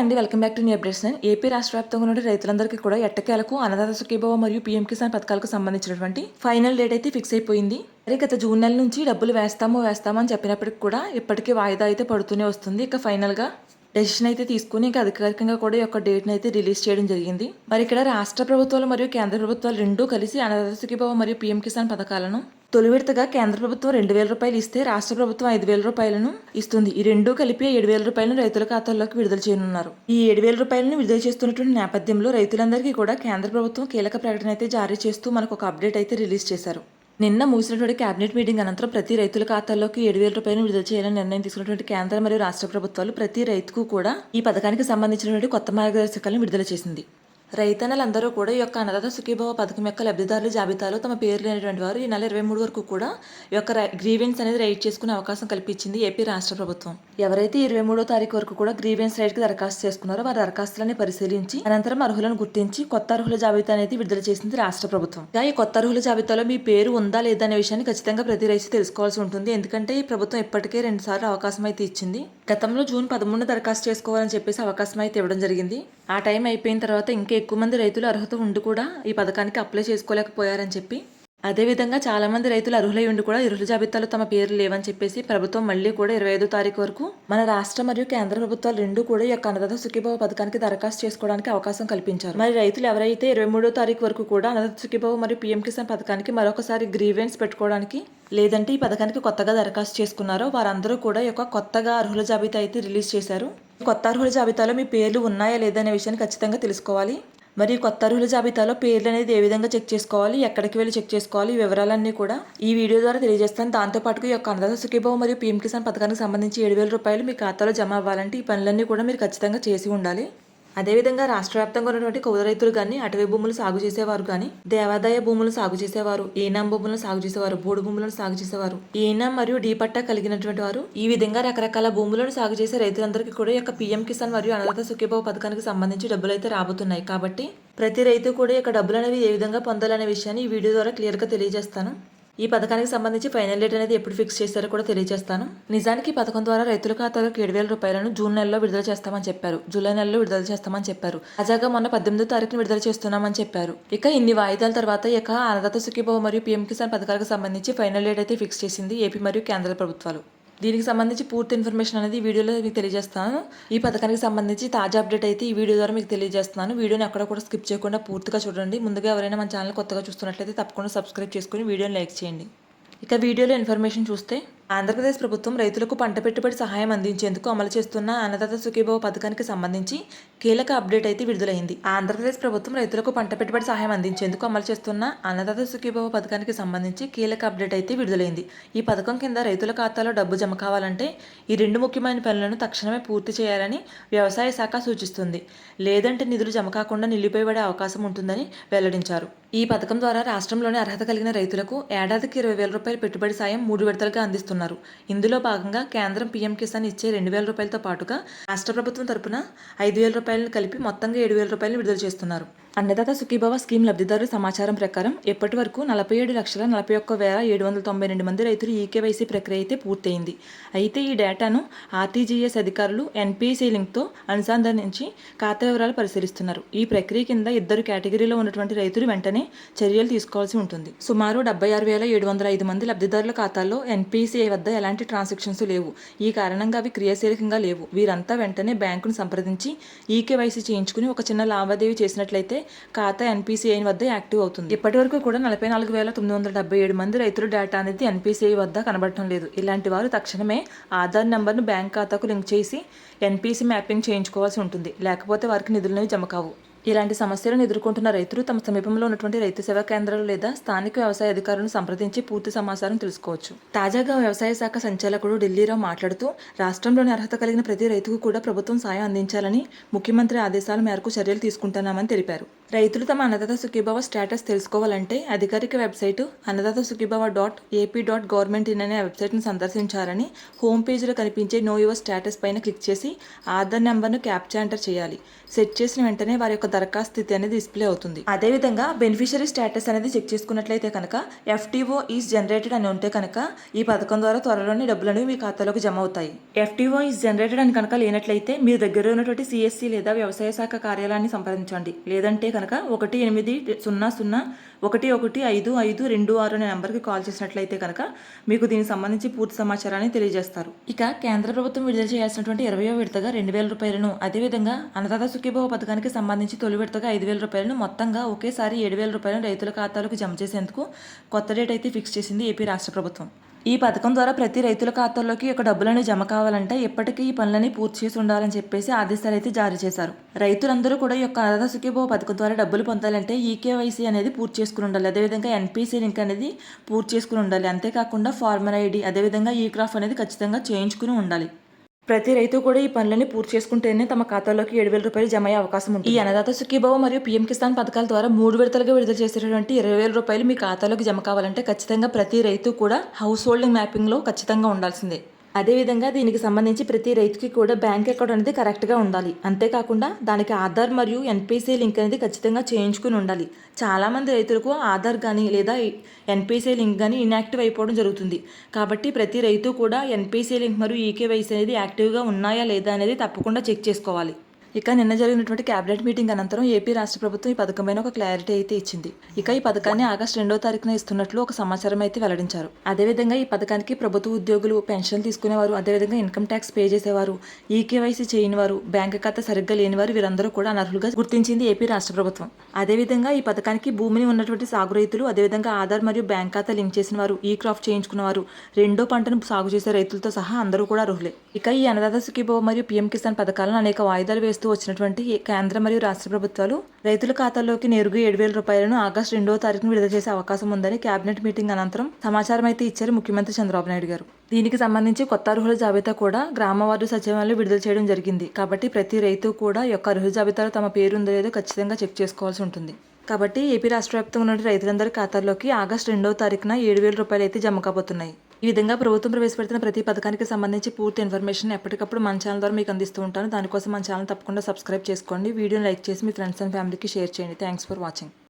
అండి. Welcome back to new updates నేను. AP రాష్ట్ర వ్యాప్తంగా ఉన్న రైతులందరికీ కూడా ఎట్టకేలకు అన్నదాత సుఖీభవ మరియు పీఎం కిసాన్ పథకాలకు సంబంధించినటువంటి ఫైనల్ డేట్ అయితే ఫిక్స్ అయిపోయింది. మరి గత జూన్ నెల నుంచి డబ్బులు వేస్తామో వేస్తామో అని చెప్పినప్పటికి కూడా ఇప్పటికీ వాయిదా అయితే పడుతూనే వస్తుంది. ఇక ఫైనల్గా డెసిషన్ అయితే తీసుకుని ఇంకా అధికారికంగా కూడా ఈ యొక్క డేట్ని అయితే రిలీజ్ చేయడం జరిగింది. మరి ఇక్కడ రాష్ట్ర ప్రభుత్వాలు మరియు కేంద్ర ప్రభుత్వాలు రెండూ కలిసి అన్నదాత సుఖీభవ మరియు పీఎం కిసాన్ పథకాలను తొలి విడతగా కేంద్ర ప్రభుత్వం రెండు వేల రూపాయలు ఇస్తే రాష్ట్ర ప్రభుత్వం ఐదు వేల రూపాయలను ఇస్తుంది. ఈ రెండూ కలిపి ఏడు వేల రూపాయలను రైతుల ఖాతాల్లోకి విడుదల చేయనున్నారు. ఈ ఏడు వేల రూపాయలను విడుదల చేస్తున్నటువంటి నేపథ్యంలో రైతులందరికీ కూడా కేంద్ర ప్రభుత్వం కీలక ప్రకటన అయితే జారీ చేస్తూ మనకు ఒక అప్డేట్ అయితే రిలీజ్ చేశారు. నిన్న ముగిసినటువంటి కేబినెట్ మీటింగ్ అనంతరం ప్రతి రైతుల ఖాతాల్లోకి ఏడు వేల రూపాయలు విడుదల చేయాలని నిర్ణయం తీసుకున్నటువంటి కేంద్ర మరియు రాష్ట్ర ప్రభుత్వాలు ప్రతి రైతుకు కూడా ఈ పథకానికి సంబంధించినటువంటి కొత్త మార్గదర్శకాలను విడుదల చేసింది. రైతన్నలందరూ కూడా ఈ యొక్క అన్నదాత సుఖీభవ పథకం యొక్క లబ్ధిదారుల జాబితాలో తమ పేరు లేనటువంటి వారు ఈ నెల ఇరవై మూడు వరకు కూడా ఈ యొక్క గ్రీవెన్స్ అనేది రైట్ చేసుకునే అవకాశం కల్పించింది ఏపీ రాష్ట్ర ప్రభుత్వం. ఎవరైతే ఇరవై మూడో తారీఖు వరకు కూడా గ్రీవెన్స్ రైట్కి దరఖాస్తు చేసుకున్నారో వారి దరఖాస్తులని పరిశీలించి అనంతరం అర్హులను గుర్తించి కొత్త అర్హుల జాబితా అనేది విడుదల చేసింది రాష్ట్ర ప్రభుత్వం. ఈ కొత్త అర్హుల జాబితాలో మీ పేరు ఉందా లేదా అనే విషయాన్ని ఖచ్చితంగా ప్రతి రైతు తెలుసుకోవాల్సి ఉంటుంది. ఎందుకంటే ఈ ప్రభుత్వం ఇప్పటికే రెండు సార్లు అవకాశం అయితే ఇచ్చింది. గతంలో జూన్ పదమూడున దరఖాస్తు చేసుకోవాలని చెప్పేసి అవకాశం అయితే ఇవ్వడం జరిగింది. ఆ టైం అయిపోయిన తర్వాత ఇంకా ఎక్కువ మంది రైతులు అర్హత ఉండి కూడా ఈ పథకానికి అప్లై చేసుకోలేకపోయారని చెప్పి అదేవిధంగా చాలామంది రైతులు అర్హులై ఉండి కూడా అర్హుల జాబితాలో తమ పేర్లు లేవని చెప్పేసి ప్రభుత్వం మళ్ళీ కూడా ఇరవై ఐదో తారీఖు వరకు మన రాష్ట్ర మరియు కేంద్ర ప్రభుత్వాలు రెండు కూడా ఈ యొక్క అన్నదాత సుఖీభావ పథకానికి దరఖాస్తు చేసుకోవడానికి అవకాశం కల్పించారు. మరి రైతులు ఎవరైతే ఇరవై మూడో తారీఖు వరకు కూడా అన్నదాత సుఖీభావ మరియు పీఎం కిసాన్ పథకానికి మరొకసారి గ్రీవెన్స్ పెట్టుకోవడానికి లేదంటే ఈ పథకానికి కొత్తగా దరఖాస్తు చేసుకున్నారో వారందరూ కూడా ఈ యొక్క కొత్తగా అర్హుల జాబితా అయితే రిలీజ్ చేశారు. కొత్త అర్హుల జాబితాలో మీ పేర్లు ఉన్నాయా లేదా అనే విషయాన్ని ఖచ్చితంగా తెలుసుకోవాలి. మరి కొత్త అర్హుల జాబితాలో పేర్లు అనేది ఏ విధంగా చెక్ చేసుకోవాలి? ఎక్కడికి వెళ్ళి చెక్ చేసుకోవాలి? ఈ వివరాలన్నీ కూడా ఈ వీడియో ద్వారా తెలియజేస్తాను. దాంతోపాటు ఈ యొక్క అన్నదాత సుఖీభావ మరియు పీఎం కిసాన్ పథకానికి సంబంధించి ఏడు వేల రూపాయలు మీ ఖాతాలో జమ అవ్వాలంటే ఈ పనులన్నీ కూడా మీరు ఖచ్చితంగా చేసి ఉండాలి. అదేవిధంగా రాష్ట్ర వ్యాప్తంగా ఉన్నటువంటి కౌలు రైతులు కానీ అటవీ భూములు సాగు చేసేవారు కానీ దేవాదాయ భూములు సాగు చేసేవారు ఈనాం భూములను సాగు చేసేవారు బోడు భూములను సాగు చేసేవారు ఈనాం మరియు డీ పట్టా కలిగినటువంటి వారు ఈ విధంగా రకరకాల భూములను సాగు చేసే రైతులందరికీ కూడా యొక్క పీఎం కిసాన్ మరియు అన్నదాత సుఖీభావ పథకానికి సంబంధించి డబ్బులు అయితే రాబోతున్నాయి. కాబట్టి ప్రతి రైతు కూడా యొక్క డబ్బులు అనేవి ఏ విధంగా పొందాలనే విషయాన్ని ఈ వీడియో ద్వారా క్లియర్గా తెలియజేస్తాను. ఈ పథకానికి సంబంధించి ఫైనల్ డేట్ అనేది ఎప్పుడు ఫిక్స్ చేశారో కూడా తెలియజేస్తాను. నిజానికి పథకం ద్వారా రైతుల ఖాతాలకు ఏడు వేల రూపాయలను జూన్ నెలలో విడుదల చేస్తామని చెప్పారు. జూలై నెలలో విడుదల చేస్తామని చెప్పారు. తాజాగా మొన్న పద్దెనిమిదో తారీఖున విడుదల చేస్తున్నామని చెప్పారు. ఇక ఇన్ని వాయిదాల తర్వాత ఇక అన్నదాత సుఖీభవ మరియు పీఎం కిసాన్ పథకాలకు సంబంధించి ఫైనల్ డేట్ అయితే ఫిక్స్ చేసింది ఏపీ మరియు కేంద్ర ప్రభుత్వాలు. దీనికి సంబంధించి పూర్తి ఇన్ఫర్మేషన్ అనేది ఈ వీడియోలో మీకు తెలియజేస్తాను. ఈ పథకానికి సంబంధించి తాజా అప్డేట్ అయితే ఈ వీడియో ద్వారా మీకు తెలియజేస్తున్నాను వీడియోని ఎక్కడ కూడా స్కిప్ చేయకుండా పూర్తిగా చూడండి. ముందుగా ఎవరైనా మన ఛానల్ కొత్తగా చూస్తున్నట్లయితే తప్పకుండా సబ్స్క్రైబ్ చేసుకుని వీడియోని లైక్ చేయండి. ఇక వీడియోలో ఇన్ఫర్మేషన్ చూస్తే ఆంధ్రప్రదేశ్ ప్రభుత్వం రైతులకు పంట పెట్టుబడి సహాయం అందించేందుకు అమలు చేస్తున్న అన్నదాత సుఖీభవ పథకానికి సంబంధించి కీలక అప్డేట్ అయితే విడుదలైంది. ఆంధ్రప్రదేశ్ ప్రభుత్వం రైతులకు పంట పెట్టుబడి సహాయం అందించేందుకు అమలు చేస్తున్న అన్నదాత సుఖీభవ పథకానికి సంబంధించి కీలక అప్డేట్ అయితే విడుదలైంది. ఈ పథకం కింద రైతుల ఖాతాలో డబ్బు జమ కావాలంటే ఈ రెండు ముఖ్యమైన పనులను తక్షణమే పూర్తి చేయాలని వ్యవసాయ శాఖ సూచిస్తుంది. లేదంటే నిధులు జమ కాకుండా నిలిపివేయబడే అవకాశం ఉంటుందని వెల్లడించారు. ఈ పథకం ద్వారా రాష్ట్రంలోని అర్హత కలిగిన రైతులకు ఏడాదికి ఇరవై వేల రూపాయల పెట్టుబడి సాయం మూడు విడతలుగా అందిస్తున్నారు. ఇందులో భాగంగా కేంద్రం పీఎం కిసాన్ ఇచ్చే రెండు వేల రూపాయలతో పాటుగా రాష్ట్ర ప్రభుత్వం తరపున ఐదు వేల రూపాయలను కలిపి మొత్తంగా ఏడు వేల రూపాయలను విడుదల చేస్తున్నారు. అన్నదాత సుఖీభవ స్కీమ్ లబ్ధిదారుల సమాచారం ప్రకారం ఇప్పటి వరకు నలభై ఏడు లక్షల నలభై ఒక్క వేల ఏడు వందల తొంభై రెండు మంది రైతులు ఈకేవైసీ ప్రక్రియ అయితే పూర్తయింది. అయితే ఈ డేటాను ఆర్టీజీఎస్ అధికారులు ఎన్పిసి లింక్తో అనుసంధానించి ఖాతా వివరాలు పరిశీలిస్తున్నారు. ఈ ప్రక్రియ కింద ఇద్దరు కేటగిరీలో ఉన్నటువంటి రైతులు వెంటనే చర్యలు తీసుకోవాల్సి ఉంటుంది. సుమారు డెబ్బై ఆరు వేల ఏడు వందల ఐదు మంది లబ్ధిదారుల ఖాతాల్లో ఎన్పిసిఐ వద్ద ఎలాంటి ట్రాన్సాక్షన్స్ లేవు. ఈ కారణంగా అవి క్రియాశీలకంగా లేవు. వీరంతా వెంటనే బ్యాంకును సంప్రదించి ఈకేవైసీ చేయించుకుని ఒక చిన్న లావాదేవీ చేసినట్లయితే ఖాతా ఎన్పిసిఐ వద్ద యాక్టివ్ అవుతుంది. ఇప్పటి వరకు కూడా నలభై నాలుగు వేల తొమ్మిది వందల డెబ్బై ఏడు మంది రైతుల డేటా అనేది ఎన్పిసిఐ వద్ద కనబడటం లేదు. ఇలాంటి వారు తక్షణమే ఆధార్ నెంబర్ను బ్యాంక్ ఖాతాకు లింక్ చేసి ఎన్పిసి మ్యాపింగ్ చేయించుకోవాల్సి ఉంటుంది. లేకపోతే వారికి నిధులనేవి జమ కావు. ఇలాంటి సమస్యలను ఎదుర్కొంటున్న రైతులు తమ సమీపంలో ఉన్నటువంటి రైతు సేవా కేంద్రాలు లేదా స్థానిక వ్యవసాయ అధికారులను సంప్రదించి పూర్తి సమాచారం తెలుసుకోవచ్చు. తాజాగా వ్యవసాయ శాఖ సంచాలకుడు ఢిల్లీరావు మాట్లాడుతూ రాష్ట్రంలోని అర్హత కలిగిన ప్రతి రైతుకు కూడా ప్రభుత్వం సాయం అందించాలని ముఖ్యమంత్రి ఆదేశాల మేరకు చర్యలు తీసుకుంటున్నామని తెలిపారు. రైతులు తమ అన్నదాత సుఖీభవ స్టేటస్ తెలుసుకోవాలంటే అధికారిక website Annadata Sukhibhava dot AP dot government in అనే వెబ్సైట్ను సందర్శించాలని హోమ్ పేజీలో కనిపించే నో యువర్ స్టేటస్ పైన క్లిక్ చేసి ఆధార్ నెంబర్ను క్యాప్చర్ ఎంటర్ చేయాలి. సెట్ చేసిన వెంటనే వారి యొక్క దరఖాస్తు స్థితి అనేది డిస్ప్లే అవుతుంది. అదేవిధంగా బెనిఫిషరీ స్టేటస్ అనేది చెక్ చేసుకున్నట్లయితే కనుక ఎఫ్టీఓ ఈజ్ జనరేటెడ్ అని ఉంటే కనుక ఈ పథకం ద్వారా త్వరలోనే డబ్బులను మీ ఖాతాలోకి జమ అవుతాయి. ఎఫ్టీఓ ఈజ్ జనరేటెడ్ అని కనుక లేనట్లయితే మీ దగ్గర ఉన్నటువంటి సిఎస్సి లేదా వ్యవసాయ శాఖ కార్యాలయాన్ని సంప్రదించండి. లేదంటే కనుక ఒకటి ఎనిమిది సున్నా సున్నా ఒకటి ఒకటి ఐదు ఐదు రెండు ఆరు అనే నెంబర్కి కాల్ చేసినట్లయితే కనుక మీకు దీనికి సంబంధించి పూర్తి సమాచారాన్ని తెలియజేస్తారు. ఇక కేంద్ర ప్రభుత్వం విడుదల చేయాల్సినటువంటి ఇరవయో విడతగా రెండు వేల రూపాయలను అదేవిధంగా అన్నదాత సుఖీభవ పథకానికి సంబంధించి తొలి విడతగా ఐదు వేల రూపాయలను మొత్తంగా ఒకేసారి ఏడు వేల రూపాయలను రైతుల ఖాతాలకు జమ చేసేందుకు కొత్త డేట్ అయితే ఫిక్స్ చేసింది ఏపీ రాష్ట్ర ప్రభుత్వం. ఈ పథకం ద్వారా ప్రతి రైతుల ఖాతాల్లోకి ఒక డబ్బులని జమ కావాలంటే ఇప్పటికీ ఈ పనులని పూర్తి చేసి ఉండాలని చెప్పేసి ఆదేశాలు అయితే జారీ చేశారు. రైతులందరూ కూడా ఈ యొక్క అన్నదాత పథకం ద్వారా డబ్బులు పొందాలంటే ఈకేవైసీ అనేది పూర్తి చేసుకుని ఉండాలి. అదేవిధంగా ఎన్పీసీ లింక్ అనేది పూర్తి చేసుకుని ఉండాలి. అంతేకాకుండా ఫార్మర్ ఐడి అదేవిధంగా ఈ క్రాఫ్ అనేది ఖచ్చితంగా చేయించుకుని ఉండాలి. ప్రతి రైతు కూడా ఈ పనులన్నీ పూర్తి చేసుకుంటేనే తమ ఖాతాలోకి ఏడు వేల రూపాయలు జమ అయ్యే అవకాశం ఉంది ఈ అన్నదాత సుఖీభావ మరియు పీఎం కిసాన్ పథకాల ద్వారా మూడు విడతలుగా విడుదల చేసేటువంటి ఇరవై వేల రూపాయలు మీ ఖాతాలోకి జమ కావాలంటే ఖచ్చితంగా ప్రతి రైతు కూడా హౌస్ హోల్డింగ్ మ్యాపింగ్లో ఖచ్చితంగా ఉండాల్సిందే. అదేవిధంగా దీనికి సంబంధించి ప్రతి రైతుకి కూడా బ్యాంక్ అకౌంట్ అనేది కరెక్ట్గా ఉండాలి. అంతేకాకుండా దానికి ఆధార్ మరియు ఎన్పిసి లింక్ అనేది ఖచ్చితంగా చేయించుకుని ఉండాలి. చాలామంది రైతులకు ఆధార్ కానీ లేదా ఎన్పిసి లింక్ కానీ ఇన్యాక్టివ్ అయిపోవడం జరుగుతుంది. కాబట్టి ప్రతి రైతు కూడా ఎన్పిసి లింక్ మరియు ఈకేవైసీ అనేది యాక్టివ్గా ఉన్నాయా లేదా అనేది తప్పకుండా చెక్ చేసుకోవాలి. ఇక నిన్న జరిగినటువంటి క్యాబినెట్ మీటింగ్ అనంతరం ఏపీ రాష్ట్ర ప్రభుత్వం ఈ పథకం పైన ఒక క్లారిటీ అయితే ఇచ్చింది. ఇక ఈ పథకాన్ని ఆగస్టు రెండో తారీఖున ఇస్తున్నట్లు ఒక సమాచారం అయితే వెల్లడించారు. అదేవిధంగా ఈ పథకానికి ప్రభుత్వ ఉద్యోగులు పెన్షన్ తీసుకునేవారు అదేవిధంగా ఇన్కమ్ ట్యాక్స్ పే చేసేవారు ఈకేవైసీ చేయని వారు బ్యాంక్ ఖాతా సరిగ్గా లేని వారు వీరందరూ కూడా అనర్హులుగా గుర్తించింది ఏపీ రాష్ట్ర ప్రభుత్వం. అదేవిధంగా ఈ పథకానికి భూమిని ఉన్నటువంటి సాగు రైతులు అదేవిధంగా ఆధార్ మరియు బ్యాంక్ ఖాతా లింక్ చేసిన వారు ఈ క్రాప్ చేయించుకున్న వారు రెండో పంటను సాగు చేసే రైతులతో సహా అందరూ కూడా అర్హులే. ఇక ఈ అన్నదాత సుఖీభవ మరియు పీఎం కిసాన్ పథకాలను అనేక వాయిదాలు వేస్తూ వచ్చినటువంటి కేంద్ర మరియు రాష్ట్ర ప్రభుత్వాలు రైతుల ఖాతాల్లోకి నేరుగా ఏడు వేల రూపాయలను ఆగస్టు రెండో తారీఖున విడుదల చేసే అవకాశం ఉందని కేబినెట్ మీటింగ్ అనంతరం సమాచారం అయితే ఇచ్చారు ముఖ్యమంత్రి చంద్రబాబు నాయుడు గారు. దీనికి సంబంధించి కొత్త అర్హుల జాబితా కూడా గ్రామ వార్డు సచివాలయంలో విడుదల చేయడం జరిగింది. కాబట్టి ప్రతి రైతు కూడా యొక్క అర్హుల జాబితాలో తమ పేరు ఉందో లేదో ఖచ్చితంగా చెక్ చేసుకోవాల్సి ఉంటుంది. కాబట్టి ఏపీ రాష్ట్ర వ్యాప్తంగా ఉన్న రైతులందరి ఖాతాల్లోకి ఆగస్టు రెండవ తారీఖున ఏడు వేల రూపాయలు అయితే జమ కాబోతున్నాయి. ఈ విధంగా ప్రభుత్వం ప్రవేశపెడుతున్న ప్రతి పథకానికి సంబంధించి పూర్తి ఇన్ఫర్మేషన్ ఎప్పటికప్పుడు మన ఛానల్ ద్వారా మీకు అందిస్తూ ఉంటాను. దానికోసం మన ఛానల్ తప్పకుండా సబ్స్క్రైబ్ చేసుకోండి. వీడియోని లైక్ చేసి మీ ఫ్రెండ్స్ అండ్ ఫ్యామిలీకి షేర్ చేయండి. Thanks for watching.